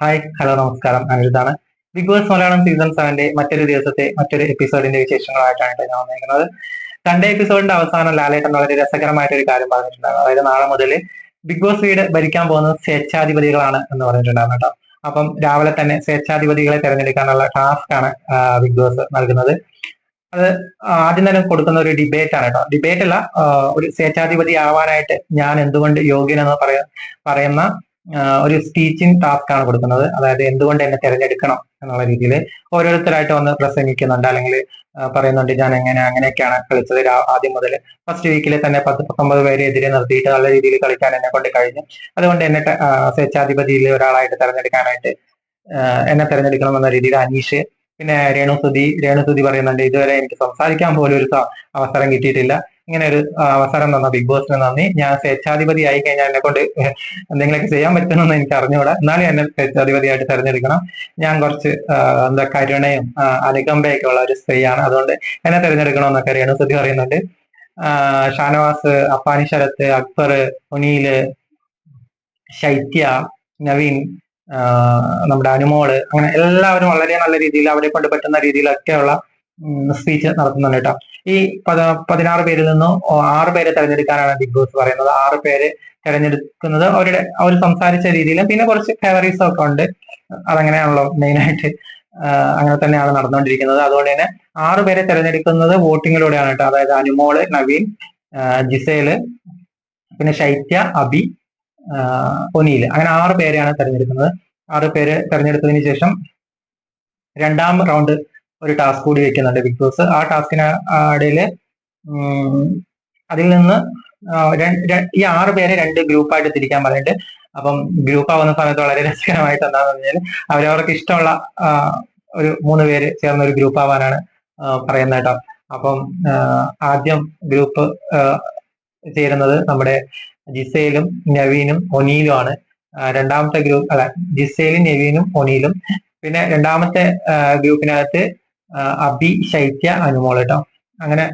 Hi hello നമസ്കാരം. അനിരുദ്ധാണ് big boss Malayalam season സെവന്റെ മറ്റൊരു ദിവസത്തെ മറ്റൊരു എപ്പിസോഡിന്റെ വിശേഷങ്ങളായിട്ടാണ് ഞാൻ വന്നിരിക്കുന്നത്. രണ്ട് എപ്പിസോഡിന്റെ അവസാനം ലാലേട്ടൻ വളരെ രസകരമായിട്ട് ഒരു കാര്യം പറഞ്ഞിട്ടുണ്ടായിരുന്നു. അതായത് നാളെ മുതൽ ബിഗ് ബോസ് വീട് ഭരിക്കാൻ പോകുന്നത് സ്വേച്ഛാധിപതികളാണ് എന്ന് പറഞ്ഞിട്ടുണ്ടായിരുന്നു കേട്ടോ. അപ്പം രാവിലെ തന്നെ സ്വേച്ഛാധിപതികളെ തിരഞ്ഞെടുക്കാനുള്ള ടാസ്ക് ആണ് ബിഗ് ബോസ് നൽകുന്നത്. അത് ആദ്യം തന്നെ കൊടുക്കുന്ന ഒരു ഡിബേറ്റ് ആണ് കേട്ടോ. ഡിബേറ്റ് അല്ല ഒരു സ്വേച്ഛാധിപതി ആവാനായിട്ട് ഞാൻ എന്തുകൊണ്ട് യോഗ്യനെന്ന് പറയ പറയുന്ന ഒരു ടീച്ചിങ് ടാസ്ക് ആണ് കൊടുക്കുന്നത്. അതായത് എന്തുകൊണ്ട് എന്നെ തിരഞ്ഞെടുക്കണം എന്നുള്ള രീതിയിൽ ഓരോരുത്തരായിട്ട് വന്ന് പ്രസംഗിക്കുന്നുണ്ട്. അല്ലെങ്കിൽ പറയുന്നുണ്ട് ഞാൻ എങ്ങനെ അങ്ങനെയൊക്കെയാണ് കളിച്ചത്. ആദ്യം മുതൽ ഫസ്റ്റ് വീക്കിൽ തന്നെ പത്ത് പത്തൊമ്പത് പേരെ എതിരെ നിർത്തിയിട്ട് നല്ല രീതിയിൽ കളിക്കാൻ എന്നെ കൊണ്ട് കഴിഞ്ഞു. അതുകൊണ്ട് എന്നെ സ്വേച്ഛാധിപതിയിൽ ഒരാളായിട്ട് തിരഞ്ഞെടുക്കാനായിട്ട് എന്നെ തിരഞ്ഞെടുക്കണം എന്ന രീതിയിൽ അനീഷ് പിന്നെ രേണുസുതി രേണുസുതി പറയുന്നുണ്ട് ഇതുവരെ എനിക്ക് സംസാരിക്കാൻ പോലും ഒരു അവസരം കിട്ടിയിട്ടില്ല. ഇങ്ങനെ ഒരു അവസരം തന്ന ബിഗ് ബോസിന് നന്ദി. ഞാൻ സ്വേച്ഛാധിപതി ആയി കഴിഞ്ഞാൽ എന്നെ കൊണ്ട് എന്തെങ്കിലുമൊക്കെ ചെയ്യാൻ പറ്റുമെന്ന് എനിക്ക് അറിഞ്ഞുകൂടാ എന്നാലും എന്നെ സ്വേച്ഛാധിപതിയായിട്ട് തെരഞ്ഞെടുക്കണം. ഞാൻ കുറച്ച് എന്താ കരുണയും അനുകമ്പയൊക്കെ ഉള്ള ഒരു സ്ത്രീയാണ്. അതുകൊണ്ട് എന്നെ തെരഞ്ഞെടുക്കണമെന്നൊക്കെ രേണുസുതി പറയുന്നുണ്ട്. ഷാനവാസ് അപ്പാനി ശരത്ത് അക്ബർ മുനീൽ ശൈത്യ നവീൻ നമ്മുടെ അനുമോൾ അങ്ങനെ എല്ലാവരും വളരെ നല്ല രീതിയിൽ അവരെ കൊണ്ട് പറ്റുന്ന രീതിയിലൊക്കെയുള്ള സ്പീച്ച് നടത്തുന്നുണ്ട് കേട്ടോ. ഈ പത പതിനാറ് പേരിൽ നിന്നും ആറ് പേരെ തെരഞ്ഞെടുക്കാനാണ് ബിഗ് ബോസ് പറയുന്നത്. ആറ് പേര് തെരഞ്ഞെടുക്കുന്നത് അവരുടെ അവർ സംസാരിച്ച രീതിയിലും പിന്നെ കുറച്ച് ഫേവറീസും ഒക്കെ ഉണ്ട്. അതങ്ങനെയാണല്ലോ മെയിനായിട്ട് അങ്ങനെ തന്നെയാണ് നടന്നുകൊണ്ടിരിക്കുന്നത്. അതുകൊണ്ട് തന്നെ ആറ് പേരെ തെരഞ്ഞെടുക്കുന്നത് വോട്ടിങ്ങിലൂടെയാണ് കേട്ടോ. അതായത് അനുമോൾ നവീൻ ജിസേൽ പിന്നെ ശൈത്യ അബി ഒനീൽ അങ്ങനെ ആറ് പേരെയാണ് തെരഞ്ഞെടുക്കുന്നത്. ആറ് പേര് തെരഞ്ഞെടുത്തതിന് ശേഷം രണ്ടാം റൗണ്ട് ഒരു ടാസ്ക് കൂടി വെക്കുന്നുണ്ട് ബിഗ് ബോസ് ആ ടാസ്കിന് ഇടയിൽ അതിൽ നിന്ന് ഈ ആറ് പേരെ രണ്ട് ഗ്രൂപ്പായിട്ട് തിരിക്കാൻ പറഞ്ഞിട്ട് അപ്പം ഗ്രൂപ്പ് ആവുന്ന സമയത്ത് വളരെ രസകരമായിട്ട് എന്താണെന്ന് പറഞ്ഞാൽ അവരവർക്ക് ഇഷ്ടമുള്ള ഒരു മൂന്ന് പേര് ചേർന്ന ഒരു ഗ്രൂപ്പ് ആവാനാണ് പറയുന്നത് കേട്ടോ. അപ്പം ആദ്യം ഗ്രൂപ്പ് ചേരുന്നത് നമ്മുടെ ജിസയിലും നവീനും ഒനീലും ആണ്. രണ്ടാമത്തെ ഗ്രൂപ്പ് അല്ല ജിസയിലും നവീനും ഒനീലും. പിന്നെ രണ്ടാമത്തെ ഗ്രൂപ്പിനകത്ത് അബി ശൈത്യ അനുമോൾ കേട്ടോ അങ്ങനെ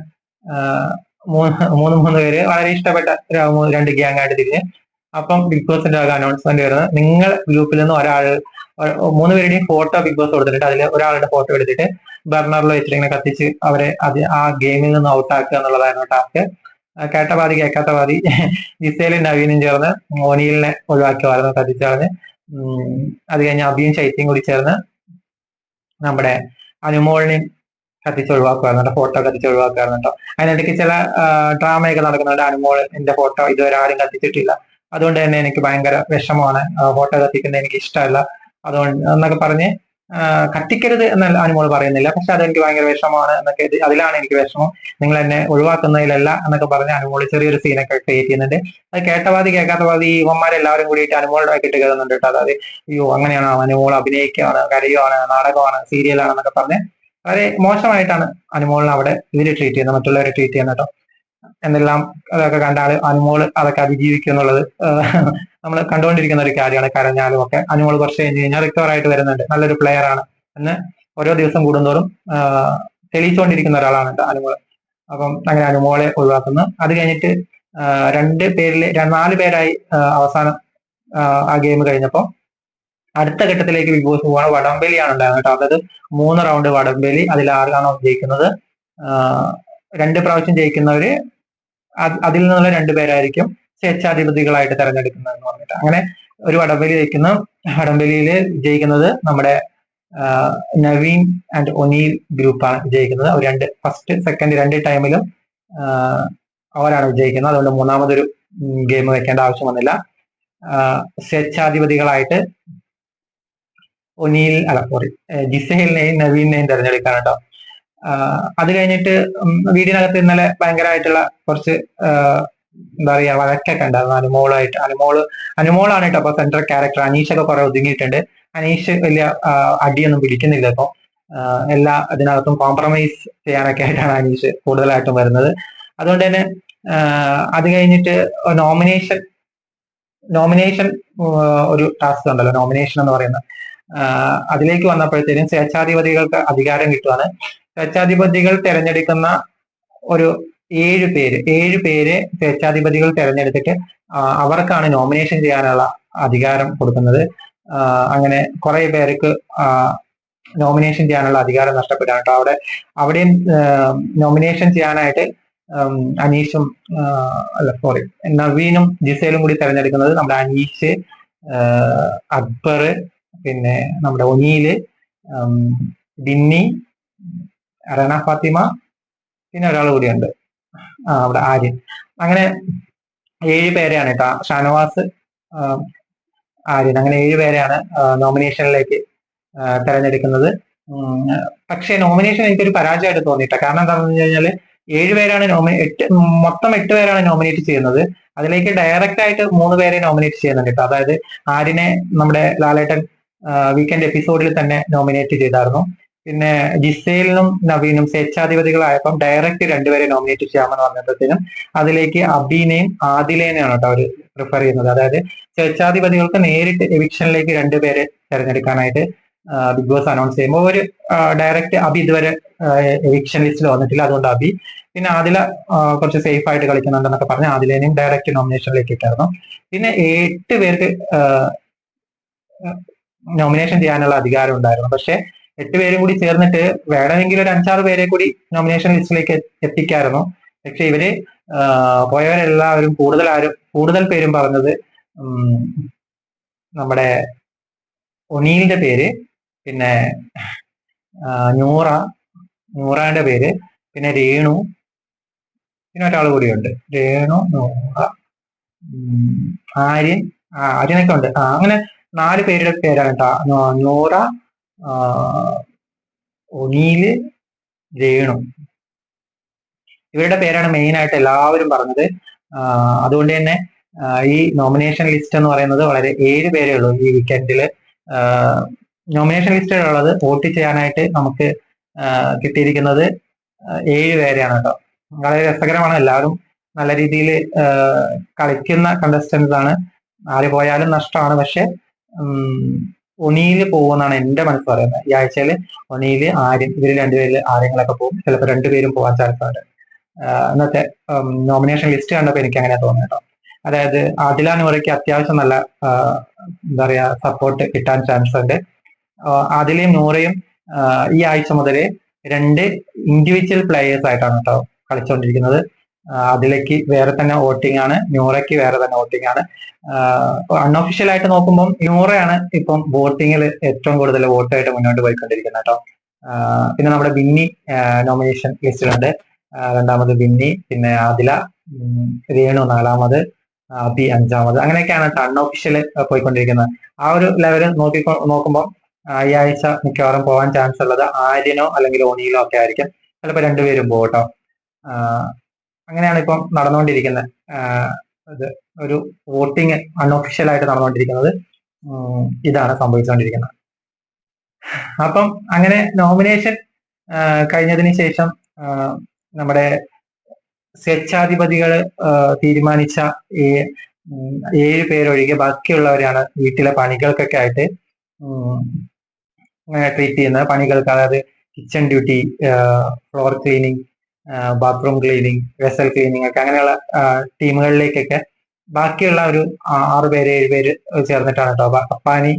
മൂന്ന് മൂന്ന് പേര് വളരെ ഇഷ്ടപ്പെട്ട രണ്ട് ഗ്യാങ് ആയിട്ട് തിരിഞ്ഞ്. അപ്പം ബിഗ് ബോസിന്റെ അനൗൺസ്മെന്റ് വരുന്നത് നിങ്ങൾ ഗ്രൂപ്പിൽ നിന്ന് ഒരാൾ മൂന്ന് പേരുടെയും ഫോട്ടോ ബിഗ് ബോസ് കൊടുത്തിട്ട് അതിൽ ഒരാളുടെ ഫോട്ടോ എടുത്തിട്ട് ബർണറിൽ വെച്ചിട്ട് ഇങ്ങനെ കത്തിച്ച് അവരെ അത് ആ ഗെയിമിൽ നിന്ന് ഔട്ടാക്കുക എന്നുള്ളതായിരുന്നു ടാസ്ക് കേട്ട പാതി കേൾക്കാത്ത പാതി ജിസയിലും നവീനും ചേർന്ന് ഓനിയിലിനെ ഒഴിവാക്കിയായിരുന്നു കത്തിച്ച് കളഞ്ഞ്. ഉം, അത് കഴിഞ്ഞ് അബിയും ശൈത്യം കൂടി ചേർന്ന് നമ്മുടെ അനുമോളിനെയും കത്തിച്ച് ഒഴിവാക്കുമായിരുന്നു കേട്ടോ ഫോട്ടോ കത്തിച്ച് ഒഴിവാക്കുമായിരുന്നു കേട്ടോ. അതിനിടയ്ക്ക് ചില ഡ്രാമയൊക്കെ നടക്കുന്നുണ്ട്. അനുമോൾ എന്റെ ഫോട്ടോ ഇതുവരെ ആരും കത്തിച്ചിട്ടില്ല. അതുകൊണ്ട് തന്നെ എനിക്ക് ഭയങ്കര വിഷമമാണ് ഫോട്ടോ കത്തിക്കുന്നത് എനിക്ക് ഇഷ്ടമല്ല. അതുകൊണ്ട് എന്നൊക്കെ പറഞ്ഞ് കത്തിക്കരുത് എന്നല്ല അനുമോൾ പറയുന്നില്ല. പക്ഷെ അതെനിക്ക് ഭയങ്കര വിഷമമാണ് എന്നൊക്കെ അതിലാണ് എനിക്ക് വിഷമം. നിങ്ങൾ എന്നെ ഒഴിവാക്കുന്നതിലല്ല എന്നൊക്കെ പറഞ്ഞ് അനുമോൾ ചെറിയൊരു സീനൊക്കെ ക്രിയേറ്റ് ചെയ്യുന്നുണ്ട്. അത് കേട്ടവാതി കേൾക്കാത്തവാതി ഈ ഇവന്മാരെല്ലാവരും കൂടിയിട്ട് അനുമോളുടെ ഇട്ട് കയറുന്നുണ്ട് കേട്ടോ. അതായത് അയ്യോ അങ്ങനെയാണോ? അനുമോൾ അഭിനയിക്കുകയാണ് കരയുവാണ് നാടകമാണ് സീരിയലാണെന്നൊക്കെ പറഞ്ഞ് വളരെ മോശമായിട്ടാണ് അനുമോളിനെ അവിടെ ഇവർ ട്രീറ്റ് ചെയ്യുന്നത് മറ്റുള്ളവരെ ട്രീറ്റ് ചെയ്യുന്നത് കേട്ടോ. എന്നെല്ലാം അതൊക്കെ കണ്ടാൽ അനുമോൾ അതൊക്കെ അതിജീവിക്കും എന്നുള്ളത് നമ്മൾ കണ്ടുകൊണ്ടിരിക്കുന്ന ഒരു കാര്യമാണ് കരഞ്ഞാലും ഒക്കെ. അനുമോൾ കുറച്ച് കഴിഞ്ഞ് കഴിഞ്ഞാൽ റിക്കവർ ആയിട്ട് വരുന്നുണ്ട്. നല്ലൊരു പ്ലെയർ ആണ്. എന്ന് ഓരോ ദിവസം കൂടുന്തോറും തെളിയിച്ചുകൊണ്ടിരിക്കുന്ന ഒരാളാണ് അനുമോൾ അപ്പം അങ്ങനെ അനുമോളെ ഒഴിവാക്കുന്നു. അത് കഴിഞ്ഞിട്ട് രണ്ട് പേരിൽ നാല് പേരായി അവസാനം ആ, ഗെയിം കഴിഞ്ഞപ്പോൾ അടുത്ത ഘട്ടത്തിലേക്ക് ബിഗ് ബോസ് പോവാണ് വടംവലിയാണ് ഉണ്ടായിരുന്നത് കേട്ടോ. അതായത് മൂന്ന് റൗണ്ട് വടംവലി അതിൽ ആറാണോ ജയിക്കുന്നത്. രണ്ട് പ്രാവശ്യം ജയിക്കുന്നവര് അത് അതിൽ നിന്നുള്ള രണ്ടുപേരായിരിക്കും സ്വേച്ഛാധിപതികളായിട്ട് തെരഞ്ഞെടുക്കുന്നത് എന്ന് പറഞ്ഞിട്ട്. അങ്ങനെ ഒരു വടംവലി ജയിക്കുന്ന വടംവലിയിൽ ജയിക്കുന്നത് നമ്മുടെ നവീൻ ആൻഡ് ഒനീൽ ഗ്രൂപ്പാണ് വിജയിക്കുന്നത് അവർ രണ്ട് ഫസ്റ്റ് സെക്കൻഡ് രണ്ട് ടൈമിലും അവരാണ് വിജയിക്കുന്നത് അതുകൊണ്ട് മൂന്നാമതൊരു ഗെയിം വെക്കേണ്ട ആവശ്യം വന്നില്ല. സ്വേച്ഛാധിപതികളായിട്ട് ഒനീൽ അല്ല സോറി ജിസേലിനെയും നവീനെയും തെരഞ്ഞെടുക്കാൻ കേട്ടോ അത് കഴിഞ്ഞിട്ട് വീടിനകത്ത് ഇന്നലെ ഭയങ്കരമായിട്ടുള്ള കുറച്ച് എന്താ പറയാ വഴക്കൊക്കെ ഉണ്ടായിരുന്നു അനുമോളായിട്ട് അനുമോൾ അനുമോളാണ് കേട്ടോ അപ്പൊ സെൻട്രൽ ക്യാരക്ടർ അനീഷൊക്കെ കുറെ ഒതുങ്ങിയിട്ടുണ്ട്. അനീഷ് വലിയ അടിയൊന്നും പിടിക്കുന്നില്ല ഇപ്പൊ. എല്ലാ അതിനകത്തും കോംപ്രമൈസ് ചെയ്യാനൊക്കെ ആയിട്ടാണ് അനീഷ് കൂടുതലായിട്ടും വരുന്നത്. അതുകൊണ്ട് തന്നെ അത് കഴിഞ്ഞിട്ട് നോമിനേഷൻ നോമിനേഷൻ ഒരു ടാസ്ക് ഉണ്ടല്ലോ. നോമിനേഷൻ എന്ന് പറയുന്നത് അതിലേക്ക് വന്നപ്പോഴത്തേനും സ്വേച്ഛാധിപതികൾക്ക് അധികാരം കിട്ടുവാണ്. സ്വേച്ഛാധിപതികൾ തിരഞ്ഞെടുക്കുന്ന ഒരു ഏഴ് പേര് ഏഴ് പേര് സ്വേച്ഛാധിപതികൾ തെരഞ്ഞെടുത്തിട്ട് അവർക്കാണ് നോമിനേഷൻ ചെയ്യാനുള്ള അധികാരം കൊടുക്കുന്നത്. അങ്ങനെ കുറെ പേർക്ക് നോമിനേഷൻ ചെയ്യാനുള്ള അധികാരം നഷ്ടപ്പെട്ടാണ് കേട്ടോ. അവിടെ അവിടെയും നോമിനേഷൻ ചെയ്യാനായിട്ട് അനീഷും അല്ല സോറി നവീനും ജിസേലും കൂടി തെരഞ്ഞെടുക്കുന്നത് നമ്മുടെ അനീഷ് അക്ബർ പിന്നെ നമ്മുടെ ഒനീൽ ബിന്നി റണ ഫാത്തിമ പിന്നെ ഒരാൾ കൂടിയുണ്ട്. അവിടെ ആര്യൻ അങ്ങനെ ഏഴ് പേരെയാണ് കേട്ടോ. ഷാനവാസ് ആര്യൻ. അങ്ങനെ ഏഴ് പേരെയാണ് നോമിനേഷനിലേക്ക് തെരഞ്ഞെടുക്കുന്നത്. പക്ഷേ നോമിനേഷൻ എനിക്കൊരു പരാജയമായിട്ട് തോന്നിയിട്ട. കാരണം എന്താണെന്ന് വെച്ച് കഴിഞ്ഞാൽ ഏഴുപേരാണ് നോമിനേ എട്ട് മൊത്തം എട്ട് പേരാണ് നോമിനേറ്റ് ചെയ്യുന്നത്. അതിലേക്ക് ഡയറക്റ്റ് ആയിട്ട് മൂന്ന് പേരെ നോമിനേറ്റ് ചെയ്യുന്നുണ്ട് കേട്ടോ. അതായത് ആര്യനെ നമ്മുടെ ലാലേട്ടൻ വീക്കെൻഡ് എപ്പിസോഡിൽ തന്നെ നോമിനേറ്റ് ചെയ്തായിരുന്നു. പിന്നെ ജിസേലിനും നവീനും സ്വേച്ഛാധിപതികളായപ്പം ഡയറക്റ്റ് രണ്ടുപേരെ നോമിനേറ്റ് ചെയ്യാമെന്ന് പറഞ്ഞപ്പോഴത്തേനും അതിലേക്ക് അബീനെയും ആദിലേനെയാണ് കേട്ടോ അവർ പ്രിഫർ ചെയ്യുന്നത്. അതായത് സ്വേച്ഛാധിപതികൾക്ക് നേരിട്ട് എവിക്ഷനിലേക്ക് രണ്ടുപേരെ തിരഞ്ഞെടുക്കാനായിട്ട് ബിഗ് ബോസ് അനൗൺസ് ചെയ്യുമ്പോൾ ഒരു ഡയറക്റ്റ് അബി ഇതുവരെ എവിക്ഷൻ ലിസ്റ്റിൽ വന്നിട്ടില്ല. അതുകൊണ്ട് അബി പിന്നെ ആദില കുറച്ച് സേഫ് ആയിട്ട് കളിക്കുന്നുണ്ടെന്നൊക്കെ പറഞ്ഞ് ആദിലേനെയും ഡയറക്റ്റ് നോമിനേഷനിലേക്ക് ഇട്ടായിരുന്നു. പിന്നെ എട്ട് പേർക്ക് നോമിനേഷൻ ചെയ്യാനുള്ള അധികാരം ഉണ്ടായിരുന്നു. പക്ഷെ എട്ട് പേരും കൂടി ചേർന്നിട്ട് വേണമെങ്കിൽ ഒരു അഞ്ചാറ് പേരെ കൂടി നോമിനേഷൻ ലിസ്റ്റിലേക്ക് എത്തിക്കായിരുന്നു. പക്ഷെ ഇവർ പോയവരെല്ലാവരും കൂടുതൽ ആരും കൂടുതൽ പേരും പറഞ്ഞത് നമ്മുടെ ഒനീലിന്റെ പേര് പിന്നെ നൂറ നൂറാന്റെ പേര് പിന്നെ രേണു പിന്നെ ഒരാൾ കൂടിയുണ്ട്. രേണു നൂറ ആര്യൻ ആര്യനൊക്കെ ഉണ്ട്. അങ്ങനെ നാല് പേരുടെ പേരാണ് കേട്ടോ. നൂറ ഒനീൽ രേണു. ഇവരുടെ പേരാണ് മെയിൻ ആയിട്ട് എല്ലാവരും പറഞ്ഞത്. അതുകൊണ്ട് തന്നെ ഈ നോമിനേഷൻ ലിസ്റ്റ് എന്ന് പറയുന്നത് വളരെ ഏഴ് പേരേ ഉള്ളൂ ഈ വീക്കെൻഡിൽ നോമിനേഷൻ ലിസ്റ്റിലുള്ളത് വോട്ട് ചെയ്യാനായിട്ട് നമുക്ക് കിട്ടിയിരിക്കുന്നത് ഏഴ് പേരെയാണ് കേട്ടോ. വളരെ രസകരമാണ്. എല്ലാവരും നല്ല രീതിയിൽ കളിക്കുന്ന കണ്ടസ്റ്റൻസ് ആണ്. ആര് പോയാലും നഷ്ടമാണ്. പക്ഷെ ഒണിയിൽ പോകുമെന്നാണ് എന്റെ മനസ്സ് പറയുന്നത്. ഈ ആഴ്ചയിൽ ഒണിയിൽ ആര്യം ഇവർ രണ്ടുപേരിൽ ആര്യങ്ങളൊക്കെ പോകും. ചിലപ്പോൾ രണ്ടുപേരും പോകാൻ ചാൻസ് ഉണ്ട്. ഇന്നത്തെ നോമിനേഷൻ ലിസ്റ്റ് കണ്ടപ്പോൾ എനിക്ക് അങ്ങനെ തോന്നുന്നു അതായത് ആദില നൂറയ്ക്ക് അത്യാവശ്യം നല്ല എന്താ പറയാ സപ്പോർട്ട് കിട്ടാൻ ചാൻസ് ഉണ്ട്. ആദിലയും നൂറയും ഈ ആഴ്ച മുതൽ രണ്ട് ഇൻഡിവിജ്വൽ പ്ലേയേഴ്സ് ആയിട്ടാണ് കേട്ടോ കളിച്ചുകൊണ്ടിരിക്കുന്നത് അതിലേക്ക് വേറെ തന്നെ വോട്ടിംഗ് ആണ്. ന്യൂറയ്ക്ക് വേറെ തന്നെ വോട്ടിംഗ് ആണ്. അൺഒഫീഷ്യൽ ആയിട്ട് നോക്കുമ്പോൾ ന്യൂറയാണ് ഇപ്പം വോട്ടിങ്ങിൽ ഏറ്റവും കൂടുതൽ വോട്ടായിട്ട് മുന്നോട്ട് പോയിക്കൊണ്ടിരിക്കുന്നത് കേട്ടോ. പിന്നെ നമ്മുടെ ബിന്നി നോമിനേഷൻ ലിസ്റ്റിലുണ്ട്. രണ്ടാമത് ബിന്നി പിന്നെ ആദില രേണു നാലാമത് അബി അഞ്ചാമത് അങ്ങനെയൊക്കെയാണ് അൺഒഫീഷ്യൽ പോയിക്കൊണ്ടിരിക്കുന്നത്. ആ ഒരു ലെവൽ നോക്കി നോക്കുമ്പോൾ ഈ ആഴ്ച മിക്കവാറും പോകാൻ ചാൻസ് ഉള്ളത് ആര്യനോ അല്ലെങ്കിൽ ഓണിയിലോ ഒക്കെ ആയിരിക്കും. ചിലപ്പോൾ രണ്ടുപേരും പോകട്ടോ അങ്ങനെയാണ് ഇപ്പം നടന്നുകൊണ്ടിരിക്കുന്നത്. ഇത് ഒരു വോട്ടിംഗ് അൺഒഫീഷ്യൽ ആയിട്ട് നടന്നുകൊണ്ടിരിക്കുന്നത്. ഇതാണ് സംഭവിച്ചുകൊണ്ടിരിക്കുന്നത്. അപ്പം അങ്ങനെ നോമിനേഷൻ കഴിഞ്ഞതിന് ശേഷം നമ്മുടെ സ്വേച്ഛാധിപതികൾ തീരുമാനിച്ച ഈ ഏഴ് പേരൊഴികെ ബാക്കിയുള്ളവരാണ് വീട്ടിലെ പണികൾക്കൊക്കെ ആയിട്ട് ട്രീറ്റ് ചെയ്യുന്നത്. പണികൾക്ക് അതായത് kitchen duty floor cleaning bathroom cleaning vessel cleaning ഒക്കെ അങ്ങനെയുള്ള ടീമുകളിലേക്കൊക്കെ ബാക്കിയുള്ള ഒരു ആറ് പേര് ഏഴ് പേര് ചേർന്നിട്ടാണ് കേട്ടോ അപ്പാനി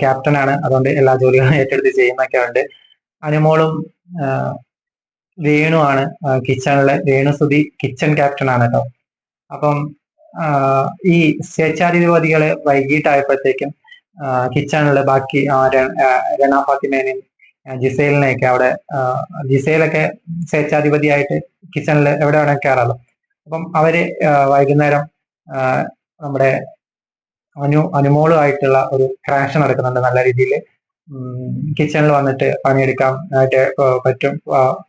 ക്യാപ്റ്റനാണ് അതുകൊണ്ട് എല്ലാ ജോലികളും ഏറ്റെടുത്ത് ചെയ്യുന്നൊക്കെ ഉണ്ട്. അനുമോളും വേണു ആണ്. കിച്ചണിലെ രേണുസുതി കിച്ചൺ ക്യാപ്റ്റൻ ആണ് കേട്ടോ അപ്പം ഈ സ്വേച്ഛാധിപതികൾ വൈകിട്ടായപ്പോഴത്തേക്കും കിച്ചണിലെ ബാക്കി രണ ഫാത്തിമേനെയും ജിസേലിനെയൊക്കെ അവിടെ ജിസൈലൊക്കെ സ്വേച്ഛാധിപതിയായിട്ട് കിച്ചണിൽ എവിടെ വേണമെങ്കിൽ കയറാലോ അപ്പം അവർ വൈകുന്നേരം നമ്മുടെ അനു അനുമോളുമായിട്ടുള്ള ഒരു ക്രാഷ് നടക്കുന്നുണ്ട് നല്ല രീതിയിൽ. കിച്ചണിൽ വന്നിട്ട് പണിയെടുക്കാൻ ആയിട്ട് പറ്റും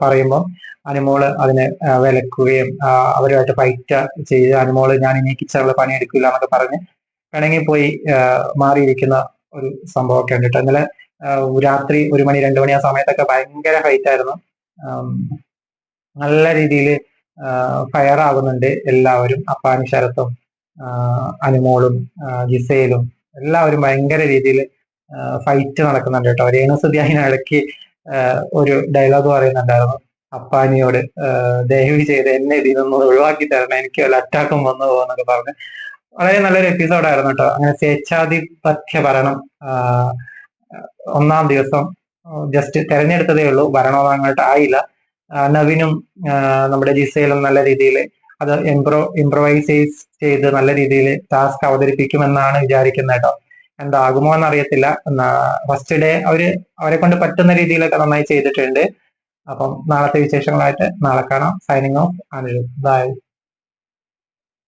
പറയുമ്പോൾ അനുമോൾ അതിനെ വിലക്കുകയും അവരുമായിട്ട് ഫൈറ്റ് ചെയ്ത് അനുമോൾ ഞാൻ ഇനി കിച്ചണിൽ പണിയെടുക്കില്ല എന്നൊക്കെ പറഞ്ഞ് വേണമെങ്കിൽ പോയി മാറിയിരിക്കുന്ന ഒരു സംഭവമൊക്കെ ഉണ്ട് ഇന്നലെ രാത്രി ഒരു മണി രണ്ടു മണി ആ സമയത്തൊക്കെ ഭയങ്കര ഹൈറ്റ് ആയിരുന്നു. നല്ല രീതിയിൽ ഫയർ ആകുന്നുണ്ട് എല്ലാവരും. അപ്പാനി ശരത്തും അനുമോളും ജിസയിലും എല്ലാവരും ഭയങ്കര രീതിയിൽ ഫൈറ്റ് നടക്കുന്നുണ്ട് കേട്ടോ. രേണുസുതി അതിനിടയ്ക്ക് ഒരു ഡയലോഗ് പറയുന്നുണ്ടായിരുന്നു. അപ്പാനിയോട് ദയവ് ചെയ്ത് എന്നെ ഇതിൽ നിന്ന് ഒഴിവാക്കി തരണം. എനിക്ക് വല്ല അറ്റാക്കും വന്നു പോകുന്നൊക്കെ പറഞ്ഞ്. വളരെ നല്ലൊരു എപ്പിസോഡായിരുന്നു കേട്ടോ. അങ്ങനെ സ്വേച്ഛാധിപത്യ ഭരണം ഒന്നാം ദിവസം ജസ്റ്റ് തെരഞ്ഞെടുത്തതേ ഉള്ളൂ. ഭരണം അങ്ങോട്ട് ആയില്ല നവീനും നമ്മുടെ ജിസയിലും നല്ല രീതിയിൽ അത് ഇംപ്രോ ഇംപ്രവൈസൈസ് ചെയ്ത് നല്ല രീതിയിൽ ടാസ്ക് അവതരിപ്പിക്കുമെന്നാണ് വിചാരിക്കുന്നത് കേട്ടോ. എന്താകുമോ എന്നറിയത്തില്ല. ഫസ്റ്റ് ഡേ അവർ അവരെ കൊണ്ട് പറ്റുന്ന രീതിയിലൊക്കെ നന്നായി ചെയ്തിട്ടുണ്ട്. അപ്പം നാളത്തെ വിശേഷങ്ങളായിട്ട് നാളെ കാണാം. Signing off Anil by